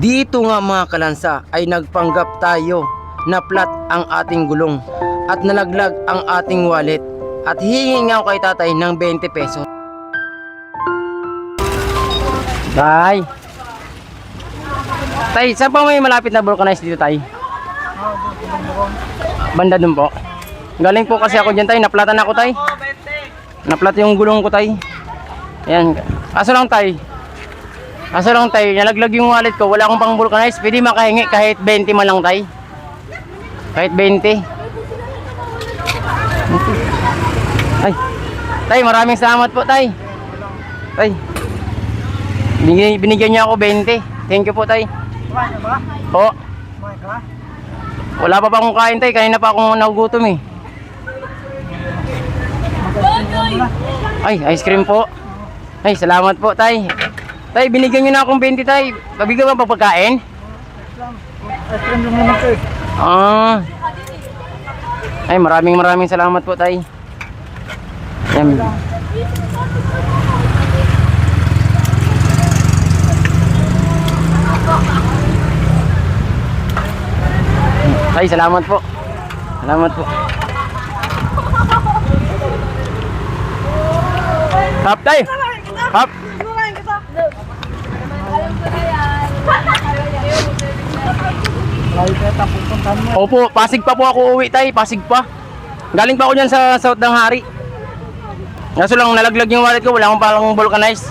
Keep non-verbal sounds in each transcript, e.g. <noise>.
Dito nga mga kalansa ay nagpanggap tayo na flat ang ating gulong at nalaglag ang ating wallet at hihingi ako kay tatay ng 20 pesos. Tay! Tay, saan pa may malapit na vulcanize dito tay? Banda dun po. Galing po kasi ako dyan tay, naplatan ako tay. Naplat yung gulong ko tay. Ayan. Kaso lang tay, Kaso lang tay, nalaglag yung wallet ko, wala akong pang vulcanize. Pwede makahingi kahit 20 man lang tay. Kahit 20. Ay. Tay, maraming salamat po tay. Tay. Binigyan, binigyan niya ako 20. Thank you po tay. Kumain ba? Ka? Wala pa pa akong kain tay, kanina pa akong nagugutom eh. Ay, ice cream po. Ay, salamat po tay. Tay, binigyan niyo na akong 20 tay. Pabigyan ba pagkain? Ice cream lang naman eh. Ah. Ay, maraming maraming salamat po, tay. Yan. Tay, salamat po. Salamat po. Hap, tay. Hap. Opo, Pasig pa po ako uwi, tay. Pasig pa. Galing pa ako dyan sa South ng Hari. Kaso lang nalaglag yung wallet ko, wala akong palang vulcanize.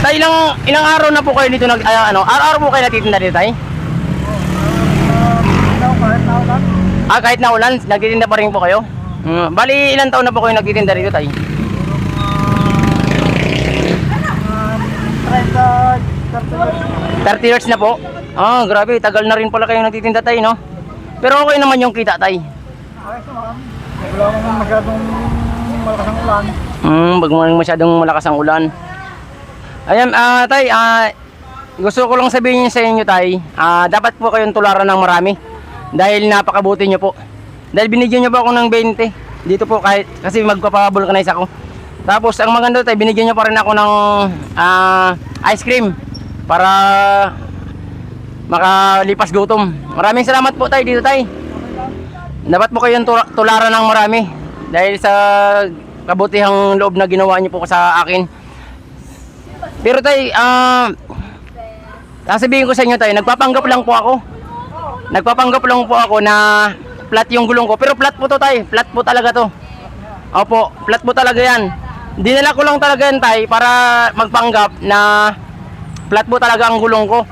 Tay, ilang, ilang araw na po kayo dito nag, ay, ano, araw-araw po kayo natitinda dito, tay? Ah, kahit na ulan, nagtitinda pa rin po kayo? Hmm, bali, ilang taon na po kayo nagtitinda dito, tay? 30, 30 30 years na po? Ah, grabe, tagal na rin pala kayo nagtitinda, tay, no? Pero okay naman yung kita, tay. Ayos naman. Wala naman masyadong malakas ulan. Hmm, wag mo masyadong malakas ang ulan. Ayan, ah, tay, ah, gusto ko lang sabihin sa inyo, tay, ah, dapat po kayong tularan ng marami. Dahil napakabuti nyo po. Dahil binigyan nyo po ako ng 20. Dito po kahit, kasi magpapavulcanize ako. Tapos, ang maganda, tay, binigyan nyo pa rin ako ng ah, ice cream. Para makalipas gutom. Maraming salamat po, tay, dito, tay. Dapat po kayong tula- tularan ng marami. Dahil sa kabutihang loob na ginawa niyo po sa akin. Pero tay, ah, sasabihin ko sa inyo tay, nagpapanggap lang po ako. Nagpapanggap lang po ako na flat yung gulong ko. Pero flat po to tay, flat po talaga to. Opo, flat po talaga yan. Dinala ko lang talaga yan tay para magpanggap na flat po talaga ang gulong ko.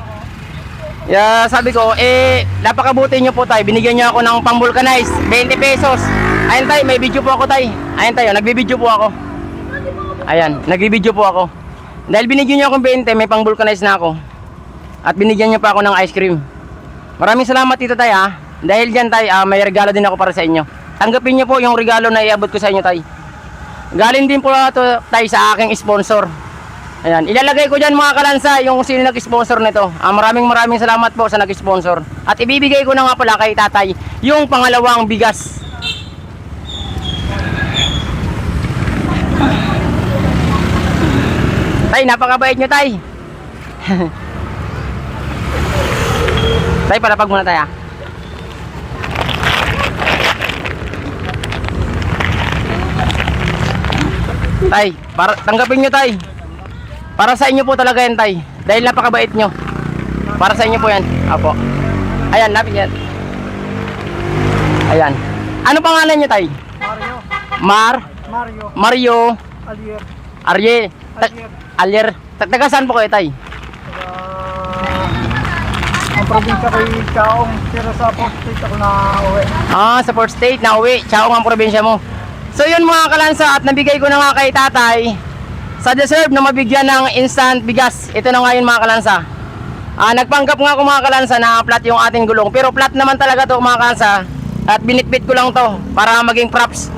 Yeah, sabi ko, eh, napakabuti nyo po tay. Binigyan nyo ako ng pang-vulcanize. 20 pesos. Ayan tay, may video po ako tay. Ayan tayo, nagbibideo po ako. Ayan, nagbibideo po ako. Dahil binigyan nyo akong 20, may pang-vulcanize na ako. At binigyan nyo pa ako ng ice cream. Maraming salamat dito tay ha. Dahil dyan tay, ah, may regalo din ako para sa inyo. Tanggapin nyo po yung regalo na iabot ko sa inyo tay. Galing din po ito tay sa aking sponsor. Ayan, ilalagay ko dyan mga kalansa yung sino nag-sponsor nito. Ah, maraming maraming salamat po sa nag-sponsor. At ibibigay ko na nga pala kay tatay yung pangalawang bigas. Tay, napakabait nyo tay. <laughs> tay, palapag muna tayo. ah. Tay, para, tanggapin nyo tay. Para sa inyo po talaga yan tay. Dahil napakabait nyo. Para sa inyo po yan. Apo. Ayan, lapit yan. Ayan. Ano pangalan nyo tay? Mario. Mar, Mario. Mario, Alier. Arye, Alier. Alier. Ta- Taga saan po kayo tay? Ang probinsya kay Chaong. Pero sa Port State ako na uwi. Ah, sa Port State, nauwi. Tsaka ang probinsya mo. So yun mga kalansa at nabigay ko na nga kay tatay sa deserve na mabigyan ng instant bigas. Ito na nga yun mga kalansa. Ah, nagpanggap nga ako mga kalansa na flat yung ating gulong. Pero flat naman talaga to mga kalansa. At binitbit ko lang to para maging props.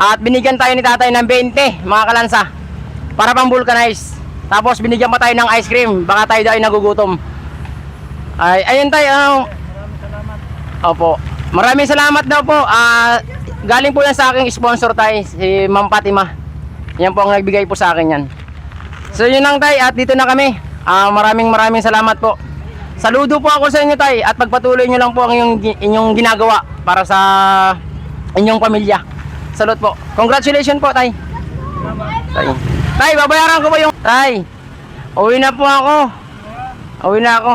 At binigyan tayo ni tatay ng 20 mga kalansa. Para pang vulcanize. Tapos binigyan pa tayo ng ice cream. Baka tayo ay nagugutom. Ay, ayun tayo. Ano, Maraming salamat. Opo. Maraming salamat daw po. Ah, galing po yan sa aking sponsor tay, si Ma'am Fatima. Yan po ang nagbigay po sa akin yan. So yun lang tay, at dito na kami. Ah, maraming maraming salamat po. Saludo po ako sa inyo tay at pagpatuloy nyo lang po ang inyong, inyong ginagawa para sa inyong pamilya. Salute po. Congratulations po tay. Tay. Tay, babayaran ko po yung... Tay, uwi na po ako. Uwi na ako.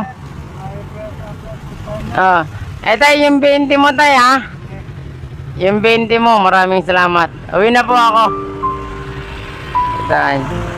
Ah, eh tay, yung 20 mo tay ha. Yung 20 mo, maraming salamat. Uwi na po ako. Tay.